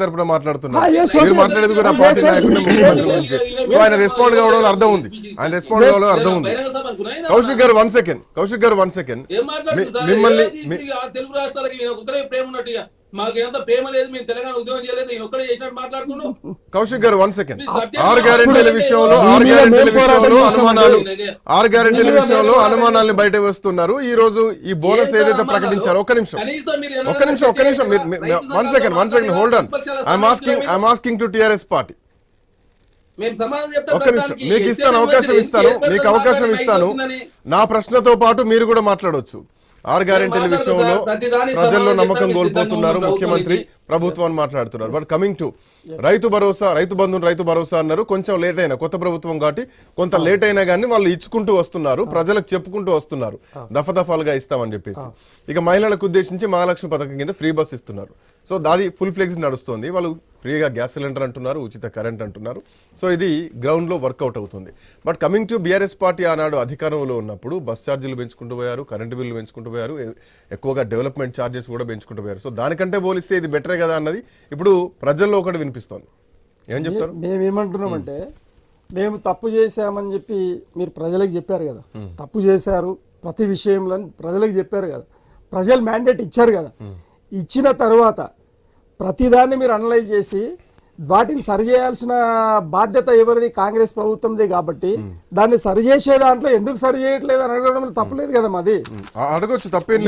తరపున మాట్లాడుతున్నారు. మాట్లాడేది కూడా పార్టీ. సో ఆయన రెస్పాండ్ అర్థం ఉంది. ఆయన రెస్పాండ్ కావడంలో అర్థం ఉంది. కౌశిక్ గారు వన్ సెకండ్ కౌశిక్ గారు వన్ సెకండ్? మిమ్మల్ని ప్రేమ లేదు మేము తెలంగాణ చేయలేదు ఒక్కడే చేసినట్టు కౌశిక్ గారు వన్ సెకండ్ ఆరు గ్యారెంటీల విషయంలో ఆరు గ్యారెంటీల విషయంలో అనుమానాలు. ఆరు గ్యారెంటీల విషయంలో అనుమానాలను బయట వస్తున్నారు. ఈ రోజు ఈ బోనస్ ఏదైతే? ప్రకటించారో ఒక్క నిమిషం. ఒక్క ఏదైనా నిమిషం ఒక్క నిమిషం. One second one second hold on I'm asking I'm asking to TRS party ఒక్క నిమిషం. మీకు ఇస్తాను అవకాశం ఇస్తాను. మీకు అవకాశం ఇస్తాను? నా ప్రశ్నతో పాటు మీరు కూడా మాట్లాడొచ్చు. ఆరు గ్యారెంటీల విషయంలో ప్రజల్లో నమ్మకం కోల్పోతున్నారు ముఖ్యమంత్రి ప్రభుత్వాన్ని మాట్లాడుతున్నారు. But coming to Rythu Bharosa Rythu Bandhu Rythu Bharosa అన్నారు. కొంచెం లేట్ అయినా కొత్త ప్రభుత్వం కాబట్టి కొంత లేట్ అయినా కానీ వాళ్ళు ఇచ్చుకుంటూ వస్తున్నారు ప్రజలకు చెప్పుకుంటూ వస్తున్నారు. దఫదఫాలుగా ఇస్తామని చెప్పేసి. ఇక మహిళలకు ఉద్దేశించి మహాలక్ష్మి పథకం కింద ఫ్రీ బస్ ఇస్తున్నారు. సో దాది ఫుల్ ఫ్లెక్స్ నడుస్తుంది. వాళ్ళు ఫ్రీగా గ్యాస్ సిలిండర్ అంటున్నారు ఉచిత కరెంట్ అంటున్నారు. సో ఇది గ్రౌండ్లో వర్కౌట్ అవుతుంది. But coming to BRS party ఆనాడు అధికారంలో ఉన్నప్పుడు బస్ ఛార్జీలు పెంచుకుంటూ పోయారు కరెంటు బిల్లు పెంచుకుంటూ పోయారు ఎక్కువగా డెవలప్మెంట్ ఛార్జెస్ కూడా పెంచుకుంటూ పోయారు. సో దానికంటే పోలిస్తే ఇది బెటరే కదా అన్నది ఇప్పుడు ప్రజల్లో ఒకటి వినిపిస్తోంది ఏం చెప్తారు? మేము ఏమంటున్నామంటే మేము తప్పు చేశామని చెప్పి మీరు ప్రజలకు చెప్పారు కదా. తప్పు చేశారు ప్రతి విషయంలో ప్రజలకు చెప్పారు కదా. ప్రజలు మ్యాండేట్ ఇచ్చారు కదా. ఇచ్చిన తర్వాత ప్రతిదాన్ని మీరు అనలైజ్ చేసి వాటిని సరిచేయాల్సిన బాధ్యత ఎవరిది? కాంగ్రెస్ ప్రభుత్వంది కాబట్టి దాన్ని సరిచేసే దాంట్లో ఎందుకు సరి చేయట్లేదు అని అడగడంలో తప్పలేదు కదా మాది. అడగొచ్చు తప్పేం.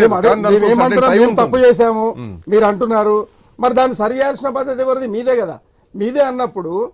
చేశాము. మీరు అంటున్నారు. మరి దాన్ని సరి చేయాల్సిన ఎవరిది? మీదే కదా. మీదే అన్నప్పుడు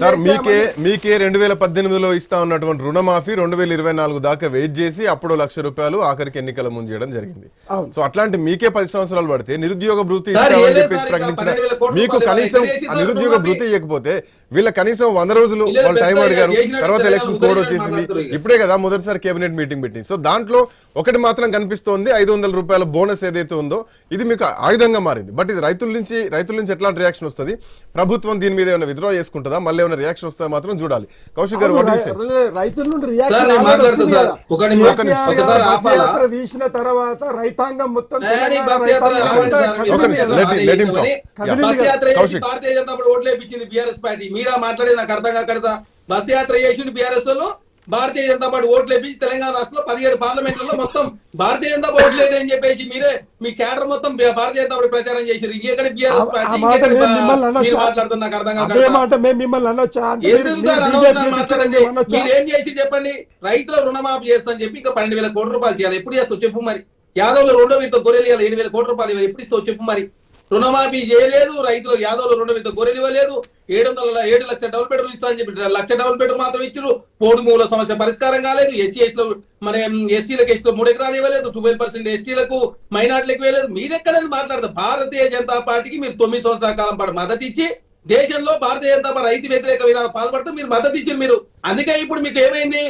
సార్ మీకే మీకే రెండు వేల పద్దెనిమిదిలో ఇస్తా ఉన్నటువంటి రుణమాఫీ రెండు వేల ఇరవై నాలుగు దాకా వెయిట్ చేసి అప్పుడు లక్ష రూపాయలు ఆఖరికి ఎన్నికల ముందు చేయడం జరిగింది. సో అట్లాంటి మీకే పది సంవత్సరాలు పడితే నిరుద్యోగ భృతి ఇస్తామని చెప్పేసి ప్రకటించిన ఇంకా 12,000 కోట్ల మీకు కనీసం నిరుద్యోగ? భృతి ఇవ్వకపోతే వీళ్ళ కనీసం వంద రోజులు వాళ్ళు టైం అడిగారు తర్వాత ఎలక్షన్ కోడ్ వచ్చేసింది. ఇప్పుడే కదా మొదటిసారి కేబినెట్ మీటింగ్ పెట్టింది సో దాంట్లో ఒకటి మాత్రం కనిపిస్తోంది ఐదు వందల రూపాయల బోనస్ ఏదైతే ఉందో ఇది మీకు ఆయుధంగా మారింది బట్ ఇది రైతుల నుంచి రైతుల నుంచి ఎట్లాంటి రియాక్షన్ వస్తుంది ప్రభుత్వం దీని మీద ఏమైనా విత్డ్రా చేసుకుంటుందా మళ్ళీ ఏమైనా రియాక్షన్ వస్తుందా మాత్రం చూడాలి. కౌశిక్ గారు రైతుల నుండి రియాక్షన్. కదా. తీసిన తర్వాత రైతాంగం మొత్తం కదా. కదా. భారతీయ జనతా పార్టీ ఓట్లు వేయించింది బీఆర్ఎస్ పార్టీ. మీరా మాట్లాడేది నాకు అర్థం కాకడదా బస్ యాత్ర చేసిండు బీఆర్ఎస్ వాళ్ళు. భారతీయ జనతా పార్టీ ఓట్లు వేపించి తెలంగాణ రాష్ట్రంలో పదిహేడు పార్లమెంట్లలో మొత్తం భారతీయ జనతా పార్టీ ఓట్లు వేయని చెప్పేసి మీరే మీ క్యాడర్ మొత్తం భారతీయ జనతా పార్టీ ప్రచారం చేశారు. ఇంకెక్కడ బీఆర్ఎస్ పార్టీ నాకు అర్థం ఏం చేసి చెప్పండి? రైతుల రుణమాఫీ చేస్తా చెప్పి ఇంకా పన్నెండు వేల కోట్ల రూపాయలు చేయాలి. ఎప్పుడు చేస్తావు చెప్పు మరి? యాదవ్లో రెండో విడత గొర్రెలు ఏడు వేల కోట్ల రూపాయలు ఎప్పుడు ఇస్తావు చెప్పు మరి? రుణమాఫీ చేయలేదు రైతులు యాదవ్లో రుణం ఇంత గొర్రెలు ఇవ్వలేదు ఏడు వందల ఏడు లక్షల డబుల్ బెడ్రూమ్ ఇస్తా అని చెప్పి లక్ష డబుల్ బెడ్రూమ్ మాత్రం ఇచ్చారు పోడు మూల సమస్య పరిష్కారం కాలేదు. ఎస్సీ ఎస్లో మన ఎస్సీలకు ఎస్టీలో మూడు ఎకరాలు ఇవ్వలేదు. ట్వెల్వ్ పర్సెంట్ ఎస్టీలకు మైనార్టీలకు ఇవ్వలేదు. మీరు ఎక్కడైనా మాట్లాడతారు భారతీయ జనతా పార్టీకి మీరు తొమ్మిది సంవత్సరాల కాలం పాటు మద్దతు ఇచ్చి దేశంలో భారతీయ జనతా పార్టీ రైతు వ్యతిరేక విధానం పాల్పడుతూ మీరు మద్దతు ఇచ్చారు మీరు. అందుకే ఇప్పుడు మీకు ఏమైంది?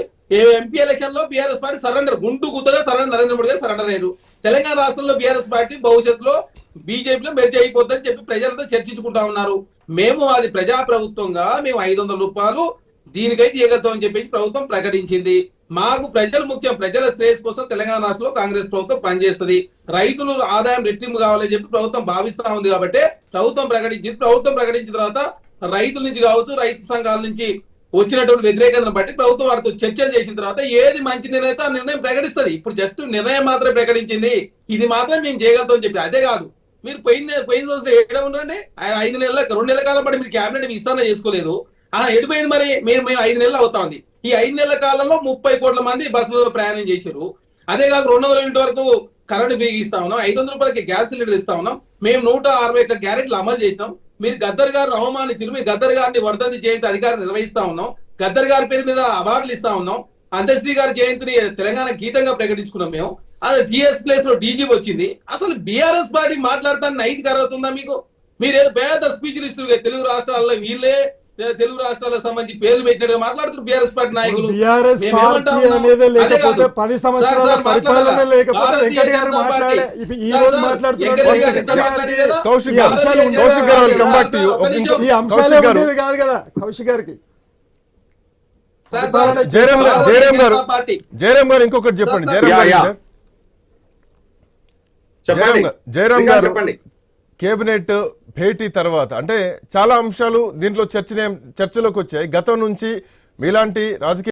ఎంపీ ఎలక్షన్లో బీఆర్ఎస్ పార్టీ సరెండర్ గుంటు గుద్దగా సరెండర్ నరేంద్ర మోడీ గారు సరెండర్ అయ్యారు. తెలంగాణ రాష్ట్రంలో బీఆర్ఎస్ పార్టీ భవిష్యత్తులో బీజేపీలో మెర్జ్ అయిపోద్దని చెప్పి ప్రజలతో చర్చించుకుంటా ఉన్నారు. మేము అది ప్రజా ప్రభుత్వంగా మేము ఐదు వందల రూపాయలు దీనికైతే ఇవ్వగలుగుతామని చెప్పేసి ప్రభుత్వం ప్రకటించింది. మాకు ప్రజలు ముఖ్యం ప్రజల శ్రేయస్ కోసం తెలంగాణ రాష్ట్రంలో కాంగ్రెస్ ప్రభుత్వం పనిచేస్తుంది. రైతులు ఆదాయం రెట్టింపు కావాలని చెప్పి ప్రభుత్వం భావిస్తా ఉంది కాబట్టి ప్రభుత్వం ప్రకటించింది. ప్రభుత్వం ప్రకటించిన తర్వాత రైతుల నుంచి కావచ్చు రైతు సంఘాల నుంచి వచ్చినటువంటి వ్యతిరేకతను బట్టి ప్రభుత్వం వారితో చర్చలు చేసిన తర్వాత ఏది మంచి నిర్ణయం ఆ నిర్ణయం ప్రకటిస్తుంది. ఇప్పుడు జస్ట్ నిర్ణయం మాత్రం ప్రకటించింది. ఇది మాత్రం మేము చేయగలుగుతాం చెప్పి. అదే కాదు. మీరు పోయిన పోయిన సంవత్సరం ఏడా ఉండండి ఐదు నెలల రెండు నెలల కాలం పాటు మీరు క్యాబినెట్ విస్తరణ చేసుకోలేదు. ఆ ఎడిపోయింది మరి? మీరు మేము ఐదు నెలలు అవుతా ఉంది. ఈ ఐదు నెలల కాలంలో ముప్పై కోట్ల మంది బస్సులలో ప్రయాణం చేశారు. అదే కాక రెండు వందల యూనిట్ వరకు కరెంట్ బిల్ ఉన్నాం. ఐదు వందల రూపాయలకి గ్యాస్ సిలిండర్ ఇస్తా ఉన్నాం. మేము నూట అరవై ఒక్క గ్యారెంట్లు అమలు చేసినాం. మీరు గద్దర్ గారిని అవమానించారు మీరు గద్దర్ గారిని వర్ధంతి జయంతి అధికారం నిర్వహిస్తా ఉన్నాం. గద్దర్ గారి పేరు మీద అవార్డులు ఇస్తా ఉన్నాం. అంతశ్రీ గారి జయంతిని తెలంగాణ గీతంగా ప్రకటించుకున్నాం మేము. అది టిఎస్ ప్లేస్లో డీజీ వచ్చింది. అసలు బీఆర్ఎస్ పార్టీ మాట్లాడతాను నైతిక అర్హత ఉందా మీకు? మీరు ఏదో పేద స్పీచ్లు ఇస్తున్నారు తెలుగు రాష్ట్రాల్లో వీళ్ళే తెలుగు రాష్ట్రాలకు సంబంధించి పేర్లు పెట్టినట్టుగా మాట్లాడుతున్నారు బీఆర్ఎస్ పార్టీ నాయకులు. బీఆర్ఎస్ పార్టీ? అనేది లేకపోతే. పది సార్, సంవత్సరాల సార్, పరిపాలన? లేకపోతే వెంకట గారు మాట్లాడే ఈ రోజు సార్, మాట్లాడుతున్నటువంటి వెంకట గారు వెంకట మాట్లాడే గారికి కదా? కౌశిక్ ఈ గారు, అంశాలు ఉండేవి కాదు కదా. ఈ అంశాలే కౌశిక్ గారు. ఉండేవి కాదు కదా కౌశిక్ గారికి. జయరామ్ గారు జయరామ్ గారు. ఇంకొకటి చెప్పండి. సార్, జయరామ్ గారు జయరామ్ గారు- కేబినెట్ భేటీ తర్వాత అంటే చాలా అంశాలు దీంట్లో చర్చ చర్చలోకి వచ్చాయి గతం నుంచి మీలాంటి రాజకీయ